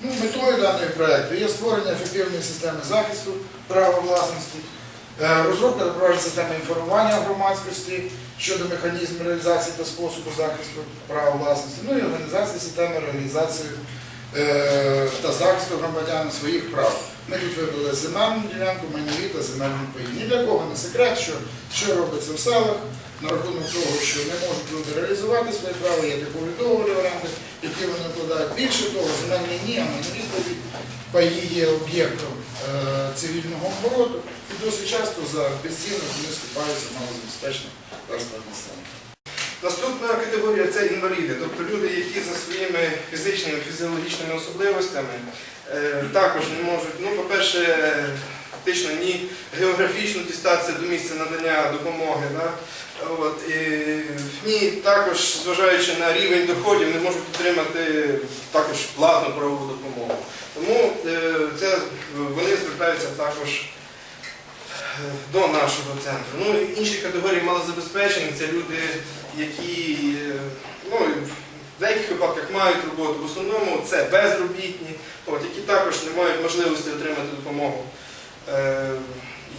Ну, метою даного проекту є створення ефективної системи захисту права власності, е, розробка та провадження системи інформування громадськості щодо механізму реалізації та способу захисту права власності, ну і організації системи реалізації е, та захисту громадян своїх прав. Ми тут вибрали земельну ділянку, майнові та земельні паї. Ні для кого не секрет, що, що робиться в селах на рахунок того, що не можуть люди реалізувати свої права, є типові договори які вони. Більше того, земельні ні, а майнові паї- є об'єктом е, цивільного обороту і досить часто за безцінно вони скупаються малозабезпечних верствах населення. Наступна категорія це інваліди, тобто люди, які за своїми фізичними, фізіологічними особливостями е, також не можуть, ну, по-перше, фактично ні географічно дістатися до місця надання допомоги. Да? От, і, ні, також, зважаючи на рівень доходів, не можуть отримати також платну правову допомогу. Тому е, це, вони звертаються також е, до нашого центру. Ну, інші категорії малозабезпечені це люди, які е, ну, в деяких випадках мають роботу, в основному це безробітні, от, які також не мають можливості отримати допомогу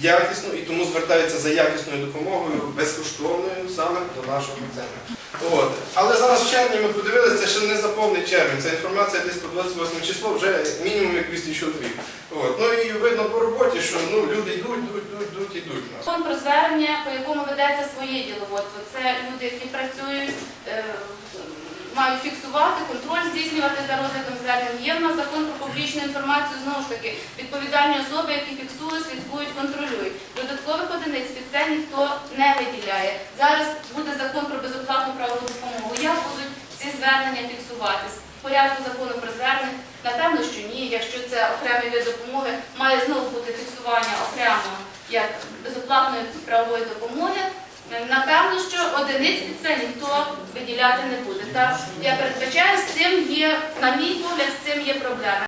якісну і тому звертаються за якісною допомогою безкоштовною саме до нашого центру. От. Але зараз в червні ми подивилися, ще не за повний червень. Ця інформація десь по 28 число вже мінімум як 200 чоловік. От. Ну і видно по роботі, що ну, люди йдуть, йдуть, йдуть, йдуть, йдуть у нас. Про звернення, по якому ведеться своє діловодство. Це люди, які працюють, е, мають фіксувати, контроль здійснювати за розглядом звернень. Є в нас закон про публічну інформацію, знову ж таки, відповідальні особи, які фіксують, слідкують, контролюють. Додаткових одиниць під це ніхто не виділяє. Зараз буде закон про безоплатну правову допомогу. Як будуть ці звернення фіксуватись? В порядку закону про звернення? Напевно, що ні. Якщо це окремий вид допомоги, має знову бути фіксування окремо як безоплатної правової допомоги. Напевно, що одиниць під це ніхто виділяти не буде. Так я передбачаю, з цим є, на мій погляд, з цим є проблеми.